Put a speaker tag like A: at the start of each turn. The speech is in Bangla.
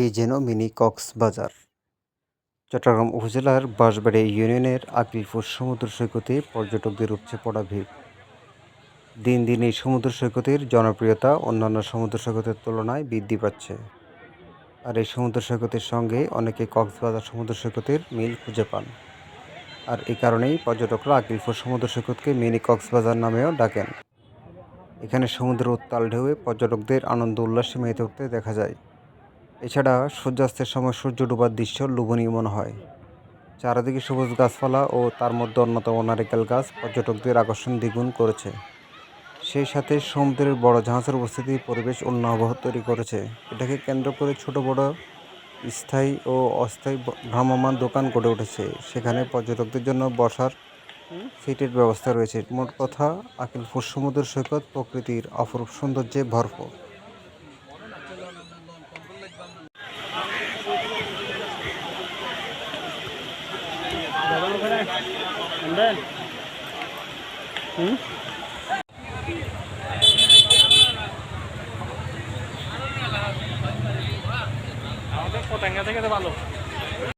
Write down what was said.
A: এই যেন মিনি কক্সবাজার। চট্টগ্রাম উপজেলার বাঁশবাড়ি ইউনিয়নের আকিলপুর সমুদ্র সৈকতে পর্যটকদের উপচে পড়া ভিড়। দিন দিন এই সমুদ্র সৈকতের জনপ্রিয়তা অন্যান্য সমুদ্র সৈকতের তুলনায় বৃদ্ধি পাচ্ছে। আর এই সমুদ্র সৈকতের সঙ্গে অনেকে কক্সবাজার সমুদ্র সৈকতের মিল খুঁজে পান। আর এই কারণেই পর্যটকরা আকিলপুর সমুদ্র সৈকতকে মিনি কক্সবাজার নামেও ডাকেন। এখানে সমুদ্র উত্তাল ঢেউয়ে পর্যটকদের আনন্দ উল্লাসে মেতে উঠতে দেখা যায়। এছাড়া সূর্যাস্তের সময় সূর্য ডুবার দৃশ্য লোভনীয় মনে হয়। চারিদিকে সবুজ গাছপালা ও তার মধ্যে অন্যতম নারিকেল গাছ পর্যটকদের আকর্ষণ দ্বিগুণ করেছে। সেই সাথে সমুদ্রের বড় জাহাজের উপস্থিতি পরিবেশ অন্য আবহাওয়া তৈরি করেছে। এটাকে কেন্দ্র করে ছোট বড় স্থায়ী ও অস্থায়ী ভ্রাম্যমাণ দোকান গড়ে উঠেছে। সেখানে পর্যটকদের জন্য বসার সিটের ব্যবস্থা রয়েছে। মোট কথা আকিলপুর সমুদ্র সৈকত প্রকৃতির অপরূপ সৌন্দর্যে ভরপুর।
B: আমাদের পতেঙ্গা থেকে ভালো।